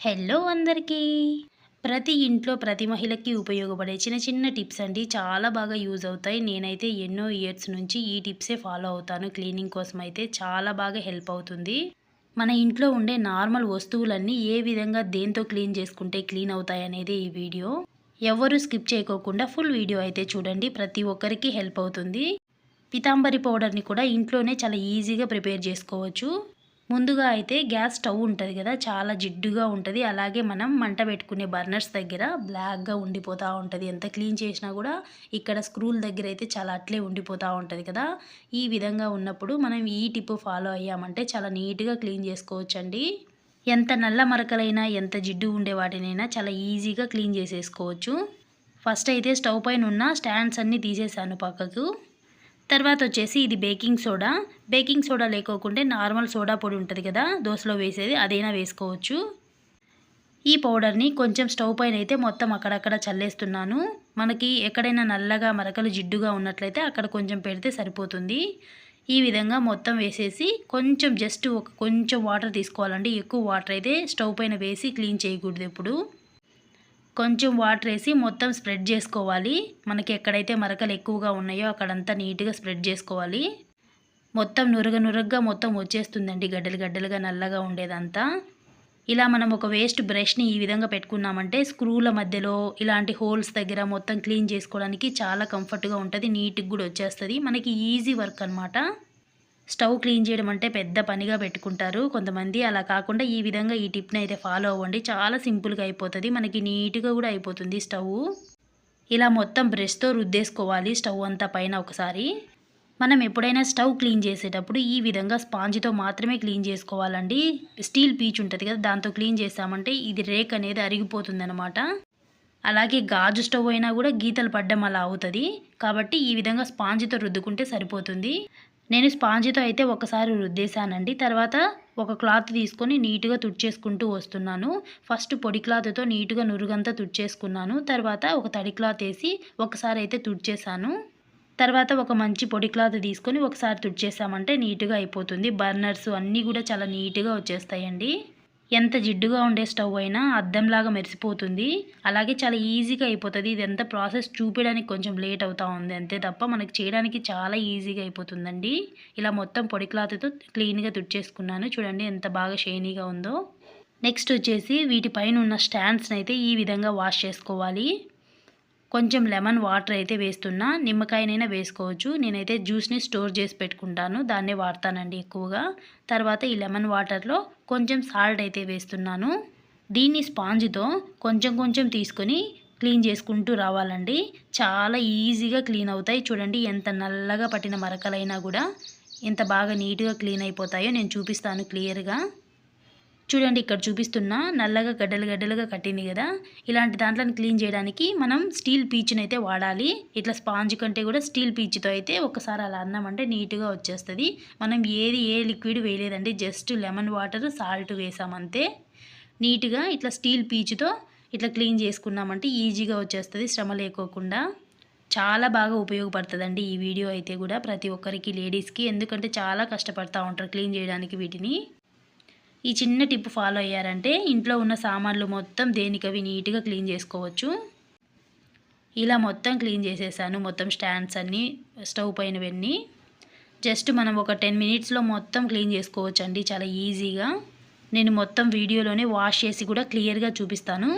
Hello అందరికీ. ప్రతి ఇంట్లో ప్రతి మహిళకి ఉపయోగపడే చిన్న చిన్న టిప్స్ అండి. చాలా బాగా యూజ్ అవుతాయి. నేనైతే ఎన్నో ఇయర్స్ నుంచి ఈ టిప్సే ఫాలో అవుతాను. క్లీనింగ్ కోసం అయితే చాలా బాగా హెల్ప్ అవుతుంది. మన ఇంట్లో ఉండే నార్మల్ వస్తువులన్నీ ఏ విధంగా దేంతో క్లీన్ చేసుకుంటే క్లీన్ అవుతాయి అనేది ఈ వీడియో. ఎవరు స్కిప్ చేయకోకుండా ఫుల్ వీడియో అయితే చూడండి. ప్రతి ఒక్కరికి హెల్ప్ అవుతుంది. పితాంబరి పౌడర్ని కూడా ఇంట్లోనే చాలా ఈజీగా ప్రిపేర్ చేసుకోవచ్చు. ముందుగా అయితే గ్యాస్ స్టవ్ ఉంటుంది కదా చాలా జిడ్డుగా ఉంటుంది. అలాగే మనం మంట పెట్టుకునే బర్నర్స్ దగ్గర బ్లాక్గా ఉండిపోతూ ఉంటుంది. ఎంత క్లీన్ చేసినా కూడా ఇక్కడ స్క్రూల్ దగ్గర అయితే చాలా అట్లే ఉండిపోతూ ఉంటుంది కదా. ఈ విధంగా ఉన్నప్పుడు మనం ఈ టిప్ ఫాలో అయ్యామంటే చాలా నీట్గా క్లీన్ చేసుకోవచ్చండి. ఎంత నల్ల మరకలైనా ఎంత జిడ్డు ఉండే వాటినైనా చాలా ఈజీగా క్లీన్ చేసేసుకోవచ్చు. ఫస్ట్ అయితే స్టవ్ పైన ఉన్న స్టాండ్స్ అన్నీ తీసేసాను పక్కకు. తర్వాత వచ్చేసి ఇది బేకింగ్ సోడా. బేకింగ్ సోడా లేకోకుంటే నార్మల్ సోడా పొడి ఉంటుంది కదా దోశలో వేసేది అదైనా వేసుకోవచ్చు. ఈ పౌడర్ని కొంచెం స్టవ్ పైన అయితే మొత్తం అక్కడక్కడ చల్లేస్తున్నాను. మనకి ఎక్కడైనా నల్లగా మరకలు జిడ్డుగా ఉన్నట్లయితే అక్కడ కొంచెం పెడితే సరిపోతుంది. ఈ విధంగా మొత్తం వేసేసి కొంచెం జస్ట్ ఒక కొంచెం వాటర్ తీసుకోవాలండి. ఎక్కువ వాటర్ అయితే స్టవ్ పైన వేసి క్లీన్ చేయకూడదు ఎప్పుడు. కొంచెం వాటర్ వేసి మొత్తం స్ప్రెడ్ చేసుకోవాలి. మనకి ఎక్కడైతే మరకలు ఎక్కువగా ఉన్నాయో అక్కడంతా నీట్గా స్ప్రెడ్ చేసుకోవాలి. మొత్తం నురగ నురగగా మొత్తం వచ్చేస్తుందండి గడ్డలు గడ్డలుగా నల్లగా ఉండేదంతా. ఇలా మనం ఒక వేస్ట్ బ్రష్ని ఈ విధంగా పెట్టుకున్నామంటే స్క్రూల మధ్యలో ఇలాంటి హోల్స్ దగ్గర మొత్తం క్లీన్ చేసుకోవడానికి చాలా కంఫర్ట్గా ఉంటుంది. నీట్గా కూడా వచ్చేస్తుంది. మనకి ఈజీ వర్క్ అనమాట స్టవ్ క్లీన్ చేయడం అంటే పెద్ద పనిగా పెట్టుకుంటారు. కొంతమంది అలా కాకుండా ఈ విధంగా ఈ టిప్ని అయితే ఫాలో అవ్వండి. చాలా సింపుల్గా అయిపోతుంది. మనకి నీట్గా కూడా అయిపోతుంది స్టవ్ ఇలా మొత్తం బ్రష్తో రుద్దేసుకోవాలి స్టవ్ అంతా పైన ఒకసారి. మనం ఎప్పుడైనా స్టవ్ క్లీన్ చేసేటప్పుడు ఈ విధంగా స్పాంజ్తో మాత్రమే క్లీన్ చేసుకోవాలండి. స్టీల్ పీచ్ ఉంటుంది కదా దాంతో క్లీన్ చేసామంటే ఇది రేక్ అనేది అరిగిపోతుందనమాట అలాగే గాజు స్టవ్ అయినా కూడా గీతలు పడ్డం అలా అవుతుంది. కాబట్టి ఈ విధంగా స్పాంజ్తో రుద్దుకుంటే సరిపోతుంది. నేను స్పాంజితో అయితే ఒకసారి రుద్దేశానండి. తర్వాత ఒక క్లాత్ తీసుకొని నీట్గా తుడిచేసుకుంటూ వస్తున్నాను. ఫస్ట్ పొడి క్లాత్తో నీట్గా నురుగంతా తుడిచేసుకున్నాను. తర్వాత ఒక తడి క్లాత్ వేసి ఒకసారి అయితే తుడిచేసాను తర్వాత ఒక మంచి పొడి క్లాత్ తీసుకొని ఒకసారి తుడిచేసామంటే నీట్గా అయిపోతుంది. బర్నర్స్ అన్నీ కూడా చాలా నీట్గా వచ్చేస్తాయండి. ఎంత జిడ్డుగా ఉండే స్టవ్ అయినా అద్దంలాగా మెరిసిపోతుంది. అలాగే చాలా ఈజీగా అయిపోతుంది. ఇదంతా ప్రాసెస్ చూపించడానికి కొంచెం లేట్ అవుతూ ఉంది. అంతే తప్ప మనకి చేయడానికి చాలా ఈజీగా అయిపోతుందండి. ఇలా మొత్తం పొడి క్లాత్తో క్లీన్గా తుడిచేసుకున్నాను. చూడండి ఎంత బాగా షైనీగా ఉందో. నెక్స్ట్ వచ్చేసి వీటిపైన ఉన్న స్టాండ్స్ని అయితే ఈ విధంగా వాష్ చేసుకోవాలి. కొంచెం లెమన్ వాటర్ అయితే వేస్తున్నా నిమ్మకాయనైనా వేసుకోవచ్చు. నేనైతే జ్యూస్ని స్టోర్ చేసి పెట్టుకుంటాను దాన్నే వాడతానండి ఎక్కువగా. తర్వాత ఈ లెమన్ వాటర్లో కొంచెం సాల్ట్ అయితే వేస్తున్నాను. దీన్ని స్పాంజ్తో కొంచెం కొంచెం తీసుకొని క్లీన్ చేసుకుంటూ రావాలండి. చాలా ఈజీగా క్లీన్ అవుతాయి. చూడండి ఎంత నల్లగా పట్టిన మరకలైనా కూడా ఎంత బాగా నీట్గా క్లీన్ అయిపోతాయో నేను చూపిస్తాను క్లియర్గా. చూడండి ఇక్కడ చూపిస్తున్న నల్లగా గడ్డలు గడ్డలుగా కట్టింది కదా. ఇలాంటి దాంట్లో క్లీన్ చేయడానికి మనం స్టీల్ పీచ్ని అయితే వాడాలి. ఇట్లా స్పాంజ్ కంటే కూడా స్టీల్ పీచ్తో అయితే ఒకసారి అలా అన్నామంటే నీట్గా వచ్చేస్తుంది. మనం ఏది ఏ లిక్విడ్ వేయలేదండి. జస్ట్ లెమన్ వాటర్ సాల్ట్ వేసామంతే నీట్గా ఇట్లా స్టీల్ పీచ్తో ఇట్లా క్లీన్ చేసుకున్నామంటే ఈజీగా వచ్చేస్తుంది. శ్రమ లేకోకుండా. చాలా బాగా ఉపయోగపడుతుందండి ఈ వీడియో అయితే కూడా ప్రతి ఒక్కరికి లేడీస్కి. ఎందుకంటే చాలా కష్టపడతా ఉంటారు క్లీన్ చేయడానికి వీటిని. ఈ చిన్న టిప్ ఫాలో అయ్యారంటే ఇంట్లో ఉన్న సామాన్లు మొత్తం దేనికవి నీట్గా క్లీన్ చేసుకోవచ్చు. ఇలా మొత్తం క్లీన్ చేసేసాను. మొత్తం స్టాండ్స్ అన్నీ స్టవ్ పైనవన్నీ. జస్ట్ మనం ఒక టెన్ మినిట్స్లో మొత్తం క్లీన్ చేసుకోవచ్చు అండి చాలా ఈజీగా. నేను మొత్తం వీడియోలోనే వాష్ చేసి కూడా క్లియర్గా చూపిస్తాను.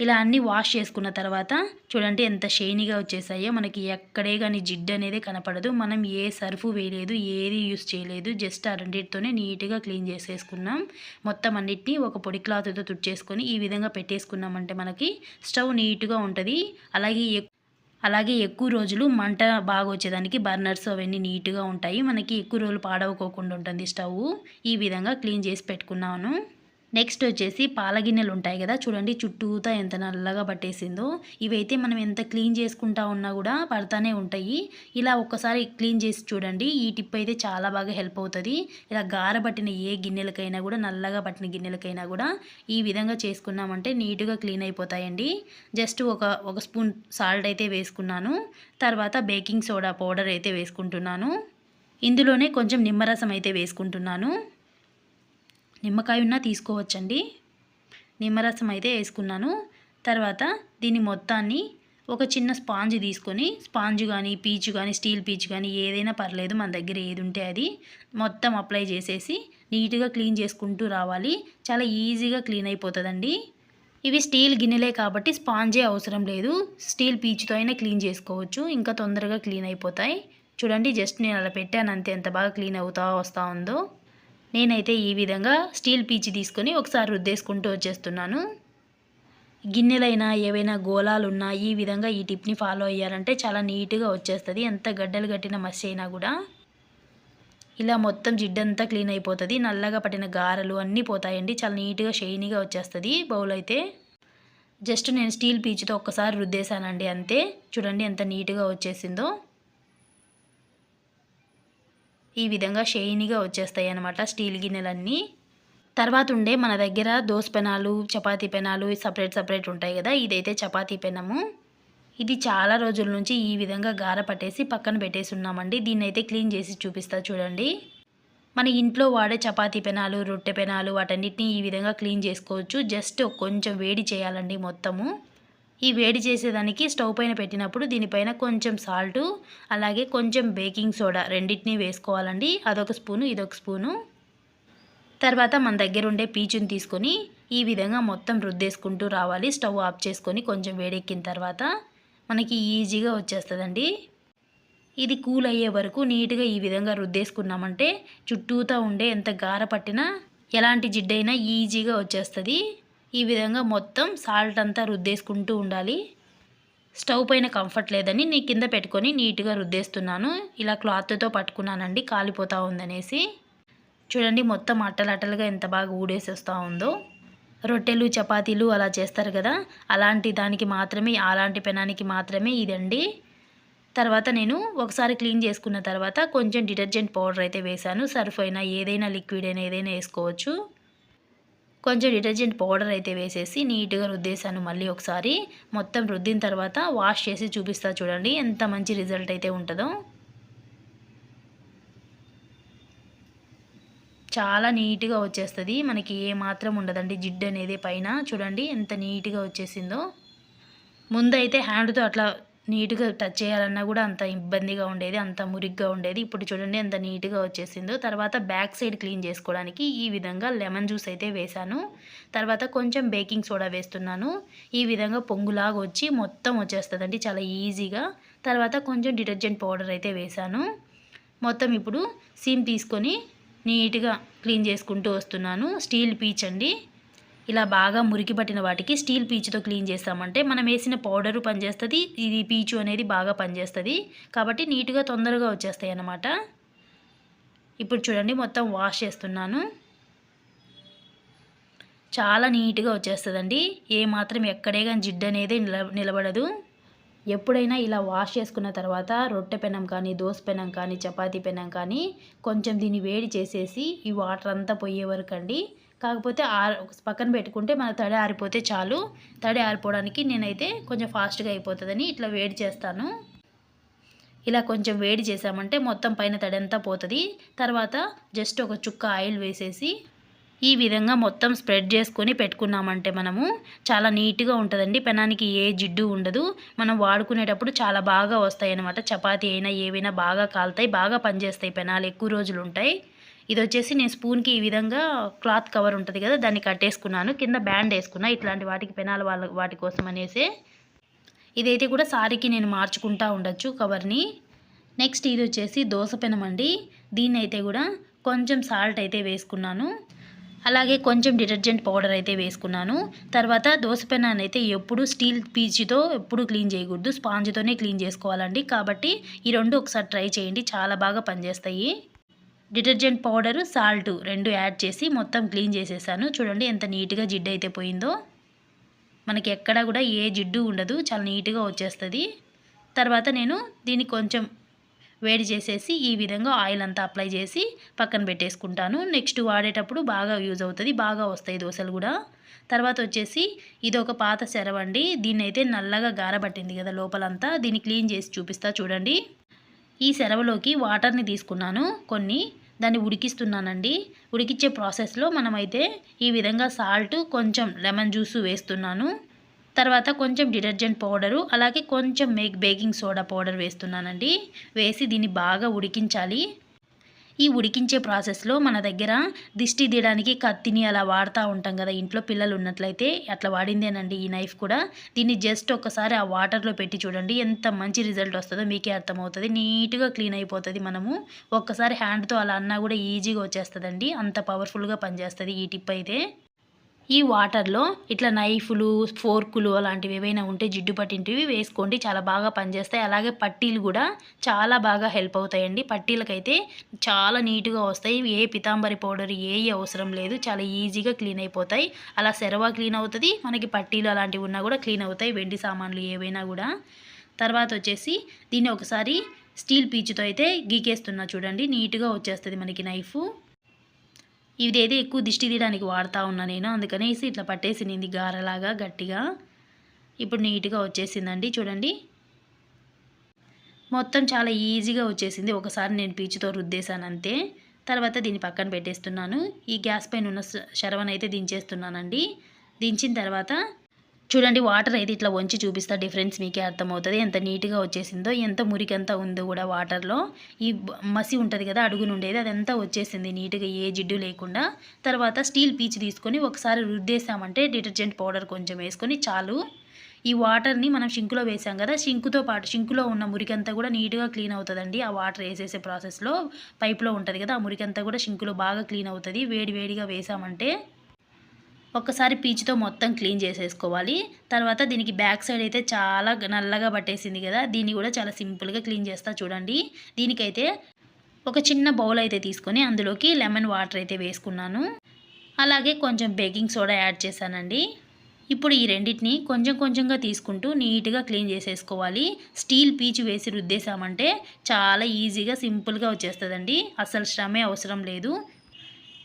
ఇలా అన్నీ వాష్ చేసుకున్న తర్వాత చూడండి ఎంత షైనీగా వచ్చేసాయో. మనకి ఎక్కడే కానీ జిడ్డు అనేది కనపడదు. మనం ఏ సర్ఫు వేయలేదు ఏది యూస్ చేయలేదు. జస్ట్ ఆ రెండింటితోనే నీట్గా క్లీన్ చేసేసుకున్నాం. మొత్తం అన్నిటినీ ఒక పొడి క్లాత్తో తుడిచేసుకొని ఈ విధంగా పెట్టేసుకున్నామంటే మనకి స్టవ్ నీట్గా ఉంటుంది. అలాగే అలాగే ఎక్కువ రోజులు మంట బాగా వచ్చేదానికి బర్నర్స్ అవన్నీ నీట్గా ఉంటాయి. మనకి ఎక్కువ రోజులు పాడవకోకుండా ఉంటుంది స్టవ్ ఈ విధంగా క్లీన్ చేసి పెట్టుకున్నాను. నెక్స్ట్ వచ్చేసి పాల గిన్నెలు ఉంటాయి కదా చూడండి చుట్టూతా ఎంత నల్లగా పట్టేసిందో. ఇవైతే మనం ఎంత క్లీన్ చేసుకుంటా ఉన్నా కూడా పడతానే ఉంటాయి. ఇలా ఒక్కసారి క్లీన్ చేసి చూడండి ఈ టిప్ అయితే చాలా బాగా హెల్ప్ అవుతుంది. ఇలా గార పట్టిన ఏ గిన్నెలకైనా కూడా నల్లగా పట్టిన గిన్నెలకైనా కూడా ఈ విధంగా చేసుకున్నామంటే నీట్గా క్లీన్ అయిపోతాయండి. జస్ట్ ఒక ఒక స్పూన్ సాల్ట్ అయితే వేసుకున్నాను. తర్వాత బేకింగ్ సోడా పౌడర్ అయితే వేసుకుంటున్నాను. ఇందులోనే కొంచెం నిమ్మరసం అయితే వేసుకుంటున్నాను. నిమ్మకాయ ఉన్నా తీసుకోవచ్చండి. నిమ్మరసం అయితే వేసుకున్నాను. తర్వాత దీని మొత్తాన్ని ఒక చిన్న స్పాంజ్ తీసుకొని స్పాంజ్ కానీ పీచు కానీ స్టీల్ పీచు కానీ ఏదైనా పర్లేదు మన దగ్గర ఏది ఉంటే అది మొత్తం అప్లై చేసేసి నీట్గా క్లీన్ చేసుకుంటూ రావాలి. చాలా ఈజీగా క్లీన్ అయిపోతుందండి. ఇవి స్టీల్ గిన్నెలే కాబట్టి స్పాంజే అవసరం లేదు. స్టీల్ పీచుతో అయినా క్లీన్ చేసుకోవచ్చు. ఇంకా తొందరగా క్లీన్ అయిపోతాయి. చూడండి జస్ట్ నేను అలా పెట్టాను అంతే. ఎంత బాగా క్లీన్ అవుతా వస్తూ ఉందో. నేనైతే ఈ విధంగా స్టీల్ పీచి తీసుకొని ఒకసారి రుద్దేసుకుంటూ వచ్చేస్తున్నాను. గిన్నెలైనా ఏవైనా గోళాలు ఉన్నా ఈ విధంగా ఈ టిప్ని ఫాలో అయ్యారంటే చాలా నీట్గా వచ్చేస్తుంది. ఎంత గడ్డలు కట్టిన మసి అయినా కూడా. ఇలా మొత్తం జిడ్డంతా క్లీన్ అయిపోతుంది. నల్లగా పట్టిన గారెలు అన్నీ పోతాయండి. చాలా నీట్గా షైనీగా వచ్చేస్తుంది బౌల్ అయితే. జస్ట్ నేను స్టీల్ పీచుతో ఒక్కసారి రుద్దేశానండి అంతే. చూడండి ఎంత నీట్గా వచ్చేసిందో. ఈ విధంగా షైనీగా వచ్చేస్తాయి అన్నమాట స్టీల్ గిన్నెలన్నీ. తర్వాత ఉండే మన దగ్గర దోశ పెనాలు చపాతీ పెనాలు సపరేట్ సపరేట్ ఉంటాయి కదా ఇదైతే చపాతీ పెనము. ఇది చాలా రోజుల నుంచి ఈ విధంగా గార పట్టేసి పక్కన పెట్టేసి ఉన్నామండి. దీన్ని అయితే క్లీన్ చేసి చూపిస్తా చూడండి. మన ఇంట్లో వాడే చపాతీ పెనాలు రొట్టె పెనాలు వాటన్నిటిని ఈ విధంగా క్లీన్ చేసుకోవచ్చు. జస్ట్ కొంచెం వేడి చేయాలండి మొత్తము. ఈ వేడి చేసేదానికి స్టవ్ పైన పెట్టినప్పుడు దీనిపైన కొంచెం సాల్టు అలాగే కొంచెం బేకింగ్ సోడా రెండింటినీ వేసుకోవాలండి. అదొక స్పూను ఇదొక స్పూను. తర్వాత మన దగ్గర ఉండే పీచుని తీసుకొని ఈ విధంగా మొత్తం రుద్దేసుకుంటూ రావాలి. స్టవ్ ఆఫ్ చేసుకొని కొంచెం వేడెక్కిన తర్వాత మనకి ఈజీగా వచ్చేస్తుందండి. ఇది కూల్ అయ్యే వరకు నీట్గా ఈ విధంగా రుద్దేసుకున్నామంటే చుట్టూతా ఉండే ఎంత గార పట్టినా ఎలాంటి జిడ్డైనా ఈజీగా వచ్చేస్తుంది. ఈ విధంగా మొత్తం సాల్ట్ అంతా రుద్దేసుకుంటూ ఉండాలి. స్టవ్ పైన కంఫర్ట్ లేదని నీ కింద పెట్టుకొని నీట్గా రుద్దేస్తున్నాను. ఇలా క్లాత్తో పట్టుకున్నానండి కాలిపోతూ ఉందనేసి. చూడండి మొత్తం అట్టలు అట్టలుగా ఎంత బాగా ఊడేసేస్తూ ఉందో. రొట్టెలు చపాతీలు అలా చేస్తారు కదా. అలాంటి దానికి మాత్రమే అలాంటి పెనానికి మాత్రమే ఇదండి. తర్వాత నేను ఒకసారి క్లీన్ చేసుకున్న తర్వాత కొంచెం డిటర్జెంట్ పౌడర్ అయితే వేశాను. సర్ఫ్ అయినా ఏదైనా లిక్విడ్ అయినా ఏదైనా వేసుకోవచ్చు. కొంచెం డిటర్జెంట్ పౌడర్ అయితే వేసేసి నీట్గా రుద్దేశాను మళ్ళీ ఒకసారి. మొత్తం రుద్దిన తర్వాత వాష్ చేసి చూపిస్తా చూడండి ఎంత మంచి రిజల్ట్ అయితే ఉంటుందో. చాలా నీట్గా వచ్చేస్తుంది. మనకి ఏ మాత్రం ఉండదండి జిడ్డు అనేది పైన. చూడండి ఎంత నీట్గా వచ్చేసిందో. ముందైతే హ్యాండ్తో అట్లా నీట్గా టచ్ చేయాలన్నా కూడా అంత ఇబ్బందిగా ఉండేది అంత మురిగ్గా ఉండేది. ఇప్పుడు చూడండి ఎంత నీట్గా వచ్చేసిందో. తర్వాత బ్యాక్ సైడ్ క్లీన్ చేసుకోవడానికి ఈ విధంగా లెమన్ జ్యూస్ అయితే వేశాను. తర్వాత కొంచెం బేకింగ్ సోడా వేస్తున్నాను. ఈ విధంగా పొంగులాగా వచ్చి మొత్తం వచ్చేస్తుందండి చాలా ఈజీగా. తర్వాత కొంచెం డిటర్జెంట్ పౌడర్ అయితే వేశాను. మొత్తం ఇప్పుడు సీమ్ తీసుకొని నీట్గా క్లీన్ చేసుకుంటూ వస్తున్నాను. స్టీల్ పీచ్ అండి. ఇలా బాగా మురికి పట్టిన వాటికి స్టీల్ పీచుతో క్లీన్ చేస్తామంటే మనం వేసిన పౌడరు పనిచేస్తుంది ఇది పీచు అనేది బాగా పనిచేస్తుంది. కాబట్టి నీట్గా తొందరగా వచ్చేస్తాయి అన్నమాట. ఇప్పుడు చూడండి మొత్తం వాష్ చేస్తున్నాను. చాలా నీట్గా వచ్చేస్తుందండి. ఏ మాత్రం ఎక్కడే కానీ జిడ్డు అనేది నిలబడదు. ఎప్పుడైనా ఇలా వాష్ చేసుకున్న తర్వాత రొట్టె పెనం కానీ దోశ పెనం కానీ చపాతీ పెనం కానీ కొంచెం దీన్ని వేడి చేసేసి ఈ వాటర్ అంతా పోయే వరకు అండి కాకపోతే ఆర్ పక్కన పెట్టుకుంటే మన తడి ఆరిపోతే చాలు. తడి ఆరిపోవడానికి నేనైతే కొంచెం ఫాస్ట్గా అయిపోతుందని ఇట్లా వేడి చేస్తాను. ఇలా కొంచెం వేడి చేసామంటే మొత్తం పైన తడి అంతా పోతుంది. తర్వాత జస్ట్ ఒక చుక్క ఆయిల్ వేసేసి ఈ విధంగా మొత్తం స్ప్రెడ్ చేసుకొని పెట్టుకున్నామంటే మనము. చాలా నీట్గా ఉంటుందండి. పెనానికి ఏ జిడ్డు ఉండదు. మనం వాడుకునేటప్పుడు చాలా బాగా వస్తాయి అన్నమాట చపాతీ అయినా ఏవైనా బాగా కాలుతాయి. బాగా పనిచేస్తాయి పెనాలు. ఎక్కువ రోజులు ఉంటాయి ఇది వచ్చేసి నేను స్పూన్కి ఈ విధంగా క్లాత్ కవర్ ఉంటుంది కదా దాన్ని కట్టేసుకున్నాను. కింద బ్యాండ్ వేసుకున్నా ఇట్లాంటి వాటికి పెనాల వాళ్ళ వాటి కోసం అనేసి. ఇదైతే కూడా సారీకి నేను మార్చుకుంటా ఉండొచ్చు కవర్ని. నెక్స్ట్ ఇది వచ్చేసి దోశ పెనం అండి దీన్ని అయితే కూడా కొంచెం సాల్ట్ అయితే వేసుకున్నాను. అలాగే కొంచెం డిటర్జెంట్ పౌడర్ అయితే వేసుకున్నాను. తర్వాత దోసపెనాన్ని అయితే ఎప్పుడు స్టీల్ పీచుతో ఎప్పుడు క్లీన్ చేయకూడదు. స్పాంజ్తోనే క్లీన్ చేసుకోవాలండి. కాబట్టి ఈ రెండు ఒకసారి ట్రై చేయండి. చాలా బాగా పనిచేస్తాయి. డిటర్జెంట్ పౌడరు సాల్ట్ రెండు యాడ్ చేసి మొత్తం క్లీన్ చేసేసాను. చూడండి ఎంత నీట్గా జిడ్డు అయితే పోయిందో. మనకి ఎక్కడ కూడా ఏ జిడ్డు ఉండదు చాలా నీట్గా వచ్చేస్తుంది. తర్వాత నేను దీన్ని కొంచెం వేడి చేసేసి ఈ విధంగా ఆయిల్ అంతా అప్లై చేసి పక్కన పెట్టేసుకుంటాను. నెక్స్ట్ వాడేటప్పుడు బాగా యూజ్ అవుతుంది బాగా వస్తాయి దోశలు కూడా. తర్వాత వచ్చేసి ఇది ఒక పాత సెరవండి దీన్ని అయితే నల్లగా గారబట్టింది కదా లోపలంతా. దీన్ని క్లీన్ చేసి చూపిస్తా చూడండి. ఈ సెరవలోకి వాటర్ని తీసుకున్నాను. కొన్ని దాన్ని ఉడికిస్తున్నానండి. ఉడికించే ప్రాసెస్లో మనమైతే ఈ విధంగా సాల్ట్ కొంచెం లెమన్ జ్యూస్ వేస్తున్నాను. తర్వాత కొంచెం డిటర్జెంట్ పౌడరు అలాగే కొంచెం మేక్ బేకింగ్ సోడా పౌడర్ వేస్తున్నానండి. వేసి దీన్ని బాగా ఉడికించాలి. ఈ ఉడికించే ప్రాసెస్లో మన దగ్గర దిష్టి తీయడానికి కత్తిని అలా వాడుతూ ఉంటాం కదా ఇంట్లో పిల్లలు ఉన్నట్లయితే అట్లా వాడిందేనండి ఈ నైఫ్ కూడా. దీన్ని జస్ట్ ఒకసారి ఆ వాటర్లో పెట్టి చూడండి ఎంత మంచి రిజల్ట్ వస్తుందో మీకే అర్థమవుతుంది. నీట్గా క్లీన్ అయిపోతుంది మనము. ఒక్కసారి హ్యాండ్తో అలా అన్నా కూడా ఈజీగా వచ్చేస్తుందండి. అంత పవర్ఫుల్గా పనిచేస్తుంది ఈ టిప్ అయితే. ఈ వాటర్లో ఇట్లా నైఫ్లు ఫోర్కులు అలాంటివి ఏవైనా ఉంటే జిడ్డు పట్టింటివి వేసుకోండి. చాలా బాగా పనిచేస్తాయి. అలాగే పట్టీలు కూడా చాలా బాగా హెల్ప్ అవుతాయండి. పట్టీలకైతే చాలా నీట్గా వస్తాయి. ఏ పితాంబరి పౌడర్ ఏ అవసరం లేదు. చాలా ఈజీగా క్లీన్ అయిపోతాయి. అలా సెరవా క్లీన్ అవుతుంది. మనకి పట్టీలు అలాంటివి ఉన్నా కూడా క్లీన్ అవుతాయి. వెండి సామాన్లు ఏవైనా కూడా. తర్వాత వచ్చేసి దీన్ని ఒకసారి స్టీల్ పీచుతో అయితే గీకేస్తున్నా చూడండి. నీట్గా వచ్చేస్తుంది మనకి నైఫ్. ఇదేదో ఎక్కువ దిష్టి తీయడానికి వాడుతూ ఉన్నా నేను. అందుకనేసి ఇట్లా పట్టేసింది గారలాగా గట్టిగా. ఇప్పుడు నీట్గా వచ్చేసిందండి. చూడండి. మొత్తం చాలా ఈజీగా వచ్చేసింది. ఒకసారి నేను పీచుతో రుద్దేశాను అంతే. తర్వాత దీన్ని పక్కన పెట్టేస్తున్నాను. ఈ గ్యాస్ పైన ఉన్న శరవనైతే అయితే దించేస్తున్నానండి. దించిన తర్వాత చూడండి వాటర్ అయితే ఇట్లా వంచి చూపిస్తా డిఫరెన్స్ మీకే అర్థమవుతుంది. ఎంత నీట్గా వచ్చేసిందో ఎంత మురికంతా ఉందో కూడా వాటర్లో. ఈ మసి ఉంటుంది కదా అడుగునుండేది అదంతా వచ్చేసింది నీట్గా ఏ జిడ్డు లేకుండా. తర్వాత స్టీల్ పీచ్ తీసుకొని ఒకసారి రుద్దేశామంటే డిటర్జెంట్ పౌడర్ కొంచెం వేసుకొని చాలు. ఈ వాటర్ని మనం షింకులో వేసాం కదా షింకుతో పాటు షింకులో ఉన్న మురికంతా కూడా నీట్గా క్లీన్ అవుతుందండి. ఆ వాటర్ వేసేసే ప్రాసెస్లో పైప్లో ఉంటుంది కదా ఆ మురికంతా కూడా షింకులో బాగా క్లీన్ అవుతుంది. వేడి వేడిగా వేసామంటే ఒక్కసారి పీచుతో మొత్తం క్లీన్ చేసేసుకోవాలి. తర్వాత దీనికి బ్యాక్ సైడ్ అయితే చాలా నల్లగా పట్టేసింది కదా దీన్ని కూడా చాలా సింపుల్గా క్లీన్ చేస్తా చూడండి. దీనికైతే ఒక చిన్న బౌల్ అయితే తీసుకొని అందులోకి లెమన్ వాటర్ అయితే వేసుకున్నాను. అలాగే కొంచెం బేకింగ్ సోడా యాడ్ చేశానండి. ఇప్పుడు ఈ రెండింటిని కొంచెం కొంచెంగా తీసుకుంటూ నీట్గా క్లీన్ చేసేసుకోవాలి. స్టీల్ పీచు వేసి రుద్దేశామంటే చాలా ఈజీగా సింపుల్గా వచ్చేస్తుందండి. అసలు శ్రమే అవసరం లేదు.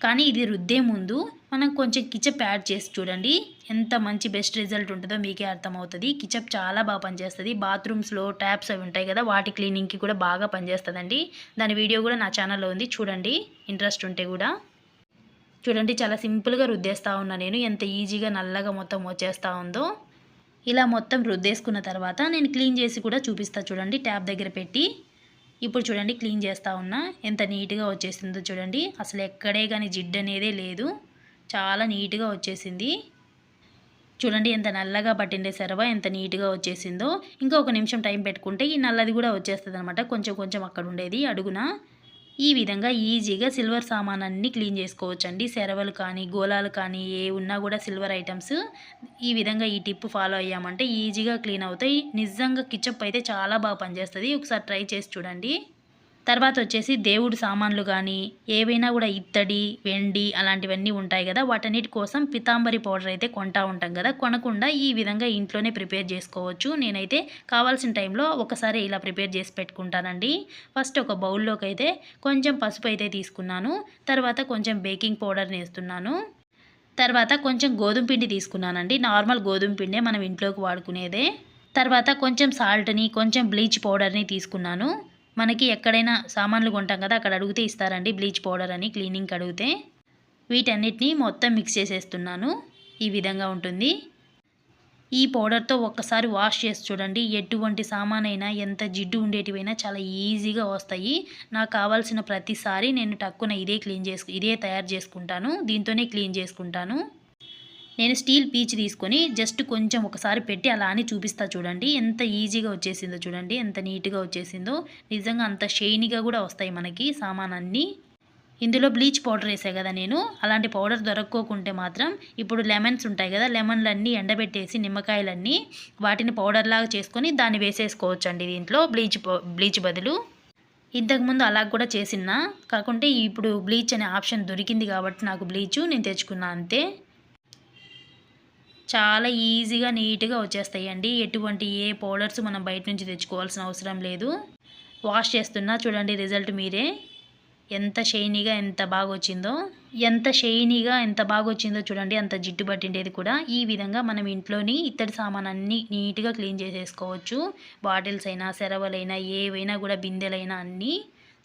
కానీ ఇది రుద్దే ముందు మనం కొంచెం కిచప్ యాడ్ చేసి చూడండి. ఎంత మంచి బెస్ట్ రిజల్ట్ ఉంటుందో మీకే అర్థమవుతుంది. కిచప్ చాలా బాగా పనిచేస్తుంది. బాత్రూమ్స్లో ట్యాప్స్ అవి ఉంటాయి కదా వాటి క్లీనింగ్కి కూడా బాగా పనిచేస్తుందండి. దాని వీడియో కూడా నా ఛానల్లో ఉంది. చూడండి. ఇంట్రెస్ట్ ఉంటే కూడా. చూడండి చాలా సింపుల్గా రుద్దేస్తూ ఉన్నా నేను. ఎంత ఈజీగా నల్లగా మొత్తం వచ్చేస్తూ ఉందో. ఇలా మొత్తం రుద్దేసుకున్న తర్వాత నేను క్లీన్ చేసి కూడా చూపిస్తా చూడండి ట్యాప్ దగ్గర పెట్టి. ఇప్పుడు చూడండి క్లీన్ చేస్తూ ఉన్నా. ఎంత నీట్గా వచ్చేసిందో చూడండి. అసలు ఎక్కడే కానీ జిడ్డు అనేదే లేదు. చాలా నీట్గా వచ్చేసింది. చూడండి ఎంత నల్లగా పట్టిండే సెరవ ఎంత నీట్గా వచ్చేసిందో. ఇంకా ఒక నిమిషం టైం పెట్టుకుంటే ఈ నల్లది కూడా వచ్చేస్తుంది అనమాట కొంచెం కొంచెం అక్కడ ఉండేది అడుగున. ఈ విధంగా ఈజీగా సిల్వర్ సామాన్ అన్నీ క్లీన్ చేసుకోవచ్చండి. సెరవలు కానీ గోళాలు కానీ ఏ ఉన్నా కూడా సిల్వర్ ఐటమ్స్. ఈ విధంగా ఈ టిప్ ఫాలో అయ్యామంటే ఈజీగా క్లీన్ అవుతాయి. నిజంగా కిచప్ అయితే చాలా బాగా పనిచేస్తుంది. ఒకసారి ట్రై చేసి చూడండి. తర్వాత వచ్చేసి దేవుడు సామాన్లు కానీ ఏవైనా కూడా ఇత్తడి వెండి అలాంటివన్నీ ఉంటాయి కదా వాటన్నిటి కోసం పితాంబరి పౌడర్ అయితే కొంటా ఉంటాం కదా కొనకుండా ఈ విధంగా ఇంట్లోనే ప్రిపేర్ చేసుకోవచ్చు. నేనైతే కావాల్సిన టైంలో ఒకసారి ఇలా ప్రిపేర్ చేసి పెట్టుకుంటానండి. ఫస్ట్ ఒక బౌల్లోకి అయితే కొంచెం పసుపు అయితే తీసుకున్నాను. తర్వాత కొంచెం బేకింగ్ పౌడర్ని వేస్తున్నాను తర్వాత కొంచెం గోధుమ పిండి తీసుకున్నానండి. నార్మల్ గోధుమ పిండే మనం ఇంట్లోకి వాడుకునేదే. తర్వాత కొంచెం సాల్ట్ని కొంచెం బ్లీచ్ పౌడర్ని తీసుకున్నాను. మనకి ఎక్కడైనా సామాన్లు కొంటాం కదా అక్కడ అడిగితే ఇస్తారండి. బ్లీచ్ పౌడర్ అని క్లీనింగ్కి అడిగితే వీటన్నిటిని మొత్తం మిక్స్ చేసేస్తున్నాను. ఈ విధంగా ఉంటుంది. ఈ పౌడర్తో ఒక్కసారి వాష్ చేసి చూడండి. ఎటువంటి సామానైనా ఎంత జిడ్డు ఉండేటివైనా చాలా ఈజీగా వస్తాయి. నాకు కావాల్సిన ప్రతిసారి నేను టక్కున ఇదే క్లీన్ చేసుకు ఇదే తయారు చేసుకుంటాను. దీంతోనే క్లీన్ చేసుకుంటాను. నేను స్టీల్ పీచ్ తీసుకొని జస్ట్ కొంచెం ఒకసారి పెట్టి అలా అని చూపిస్తా చూడండి. ఎంత ఈజీగా వచ్చేసిందో చూడండి. ఎంత నీట్గా వచ్చేసిందో. నిజంగా అంత షైనీగా కూడా వస్తాయి మనకి సామానన్నీ. ఇందులో బ్లీచ్ పౌడర్ వేసా కదా నేను. అలాంటి పౌడర్ దొరక్కోకుంటే మాత్రం ఇప్పుడు లెమన్స్ ఉంటాయి కదా లెమన్లన్నీ ఎండబెట్టేసి నిమ్మకాయలన్నీ వాటిని పౌడర్ లాగా చేసుకొని దాన్ని వేసేసుకోవచ్చండి దీంట్లో బ్లీచ్ బ్లీచ్ బదులు. ఇంతకుముందు అలా కూడా చేసినా కాకుంటే ఇప్పుడు బ్లీచ్ అనే ఆప్షన్ దొరికింది కాబట్టి నాకు బ్లీచు నేను తెచ్చుకున్నా అంతే. చాలా ఈజీగా నీట్గా వచ్చేస్తాయండి. ఎటువంటి ఏ పౌడర్స్ మనం బయట నుంచి తెచ్చుకోవాల్సిన అవసరం లేదు. వాష్ చేస్తున్నా చూడండి రిజల్ట్ మీరే. ఎంత షైనీగా ఎంత బాగా వచ్చిందో ఎంత షైనీగా ఎంత బాగా వచ్చిందో చూడండి. అంత జిడ్డు పట్టిండేది కూడా. ఈ విధంగా మనం ఇంట్లోని ఇత్తడి సామాన్ అన్ని నీట్గా క్లీన్ చేసేసుకోవచ్చు. బాటిల్స్ అయినా సెరవలైనా ఏవైనా కూడా బిందెలైనా అన్నీ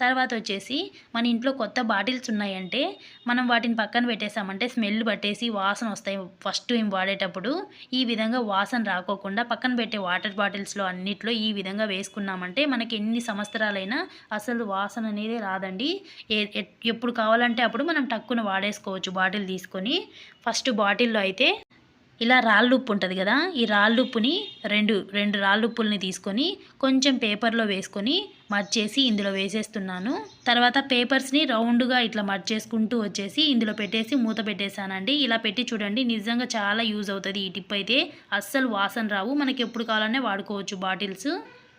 తర్వాత వచ్చేసి మన ఇంట్లో కొత్త బాటిల్స్ ఉన్నాయంటే మనం వాటిని పక్కన పెట్టేసామంటే స్మెల్ పట్టేసి వాసన వస్తాయి. ఫస్ట్ ఏం వాడేటప్పుడు ఈ విధంగా వాసన రాకోకుండా పక్కన పెట్టే వాటర్ బాటిల్స్లో అన్నిట్లో ఈ విధంగా వేసుకున్నామంటే మనకి ఎన్ని సంవత్సరాలైనా అసలు వాసన అనేది రాదండి. ఏ- ఎప్పుడు కావాలంటే అప్పుడు మనం టక్కున వాడేసుకోవచ్చు బాటిల్ తీసుకొని. ఫస్ట్ బాటిల్లో అయితే ఇలా రాళ్ళుప్పు ఉంటుంది కదా ఈ రాళ్ళుప్పుని రెండు రెండు రాళ్ళుప్పుల్ని తీసుకొని కొంచెం పేపర్లో వేసుకొని మర్చేసి ఇందులో వేసేస్తున్నాను. తర్వాత పేపర్స్ని రౌండ్గా ఇట్లా మర్చేసుకుంటూ వచ్చేసి ఇందులో పెట్టేసి మూత పెట్టేశానండి ఇలా పెట్టి చూడండి నిజంగా చాలా యూజ్ అవుతుంది ఈ టిప్ అయితే. అస్సలు వాసన రావు మనకి ఎప్పుడు కావాలనే వాడుకోవచ్చు బాటిల్స్.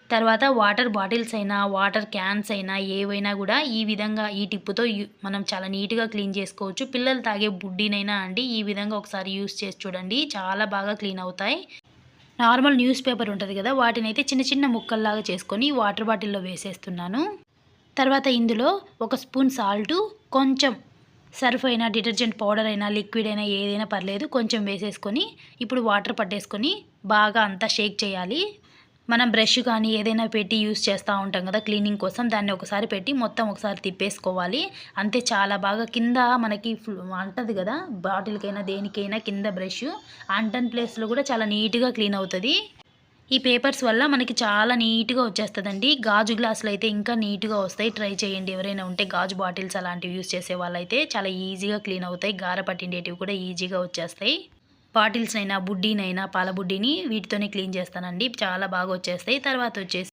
తర్వాత వాటర్ బాటిల్స్ అయినా వాటర్ క్యాన్స్ అయినా ఏవైనా కూడా ఈ విధంగా ఈ టిప్పుతో మనం చాలా నీట్గా క్లీన్ చేసుకోవచ్చు. పిల్లలు తాగే బుడ్డినైనా అండి ఈ విధంగా ఒకసారి యూస్ చేసి చూడండి. చాలా బాగా క్లీన్ అవుతాయి. నార్మల్ న్యూస్ పేపర్ ఉంటుంది కదా వాటిని అయితే చిన్న చిన్న ముక్కల్లాగా చేసుకొని వాటర్ బాటిల్లో వేసేస్తున్నాను. తర్వాత ఇందులో ఒక స్పూన్ సాల్టు కొంచెం సర్ఫ్ అయినా డిటర్జెంట్ పౌడర్ అయినా లిక్విడ్ అయినా ఏదైనా పర్లేదు కొంచెం వేసేసుకొని ఇప్పుడు వాటర్ పట్టేసుకొని బాగా అంతా షేక్ చేయాలి. మనం బ్రష్ కానీ ఏదైనా పెట్టి యూస్ చేస్తూ ఉంటాం కదా క్లీనింగ్ కోసం దాన్ని ఒకసారి పెట్టి మొత్తం ఒకసారి తిప్పేసుకోవాలి. అంతే చాలా బాగా కింద మనకి అంటది కదా బాటిల్కైనా దేనికైనా కింద బ్రష్. అంటన్ ప్లేస్లో కూడా చాలా నీట్గా క్లీన్ అవుతుంది. ఈ పేపర్స్ వల్ల మనకి చాలా నీట్గా వచ్చేస్తుందండి. గాజు గ్లాసులు అయితే ఇంకా నీట్గా వస్తాయి. ట్రై చేయండి ఎవరైనా ఉంటే గాజు బాటిల్స్ అలాంటివి యూస్ చేసే వాళ్ళైతే. చాలా ఈజీగా క్లీన్ అవుతాయి. గార పట్టిండేటివి కూడా ఈజీగా వచ్చేస్తాయి. బాటిల్స్ అయినా బుడ్డీనైనా పాల బుడ్డీని వీటితోనే క్లీన్ చేస్తానండి. చాలా బాగా వచ్చేస్తాయి. తర్వాత వచ్చేసి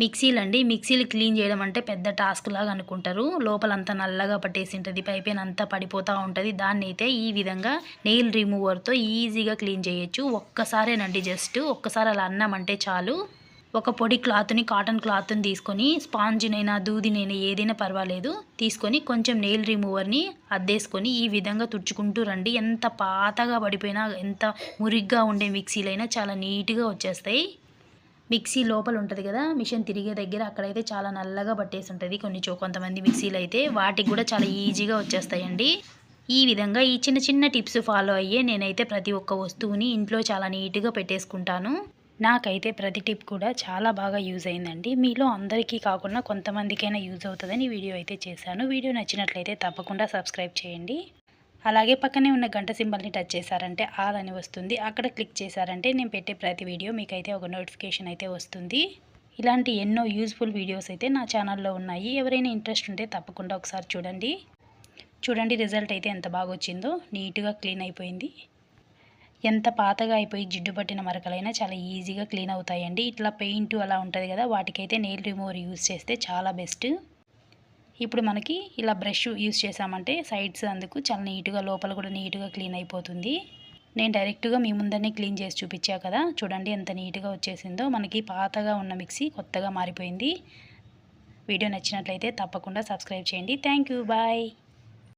మిక్సీలు అండి మిక్సీలు క్లీన్ చేయడం అంటే పెద్ద టాస్క్ లాగా అనుకుంటారు. లోపలంతా నల్లగా పట్టేసి ఉంటుంది పైపైన అంతా పడిపోతూ ఉంటుంది. దాన్ని అయితే ఈ విధంగా నెయిల్ రిమూవర్తో ఈజీగా క్లీన్ చేయొచ్చు. ఒక్కసారేనండి జస్ట్. ఒక్కసారి అలా అన్నామంటే చాలు. ఒక పొడి క్లాత్ని కాటన్ క్లాత్ని తీసుకొని స్పాంజినైనా దూదినైనా ఏదైనా పర్వాలేదు తీసుకొని కొంచెం నెయిల్ రిమూవర్ని అద్దేసుకొని ఈ విధంగా తుడుచుకుంటూ రండి. ఎంత పాతగా పడిపోయినా ఎంత మురిగ్గా ఉండే మిక్సీలైనా చాలా నీట్గా వచ్చేస్తాయి. మిక్సీ లోపల ఉంటుంది కదా మిషన్ తిరిగే దగ్గర అక్కడైతే చాలా నల్లగా పట్టేసి ఉంటుంది కొన్ని చో కొంతమంది మిక్సీలు అయితే వాటికి కూడా చాలా ఈజీగా వచ్చేస్తాయండి. ఈ విధంగా ఈ చిన్న చిన్న టిప్స్ ఫాలో అయ్యే నేనైతే ప్రతి ఒక్క వస్తువుని ఇంట్లో చాలా నీట్గా పెట్టేసుకుంటాను. నాకైతే ప్రతి టిప్ కూడా చాలా బాగా యూజ్ అయిందండి. మీలో అందరికీ కాకుండా కొంతమందికైనా యూజ్ అవుతుందని వీడియో అయితే చేశాను. వీడియో నచ్చినట్లయితే తప్పకుండా సబ్స్క్రైబ్ చేయండి. అలాగే పక్కనే ఉన్న గంట సింబల్ని టచ్ చేశారంటే ఆల్ అని వస్తుంది. అక్కడ క్లిక్ చేశారంటే నేను పెట్టే ప్రతి వీడియో మీకైతే ఒక నోటిఫికేషన్ అయితే వస్తుంది. ఇలాంటి ఎన్నో యూజ్ఫుల్ వీడియోస్ అయితే నా ఛానల్లో ఉన్నాయి. ఎవరైనా ఇంట్రెస్ట్ ఉంటే తప్పకుండా ఒకసారి చూడండి. చూడండి రిజల్ట్ అయితే ఎంత బాగా వచ్చిందో నీట్గా క్లీన్ అయిపోయింది. ఎంత పాతగా అయిపోయి జిడ్డు పట్టిన మరకలైనా చాలా ఈజీగా క్లీన్ అవుతాయండి. ఇట్లా పెయింట్ అలా ఉంటుంది కదా వాటికైతే నెయిల్ రిమూవర్ యూస్ చేస్తే చాలా బెస్ట్. ఇప్పుడు మనకి ఇలా బ్రష్ యూస్ చేసామంటే సైడ్స్ అందుకు చాలా నీట్గా లోపల కూడా నీట్గా క్లీన్ అయిపోతుంది. నేను డైరెక్ట్గా మీ ముందరనే క్లీన్ చేసి చూపించా కదా చూడండి ఎంత నీట్గా వచ్చేసిందో. మనకి పాతగా ఉన్న మిక్సీ కొత్తగా మారిపోయింది. వీడియో నచ్చినట్లయితే తప్పకుండా సబ్స్క్రైబ్ చేయండి. Thank you. బాయ్.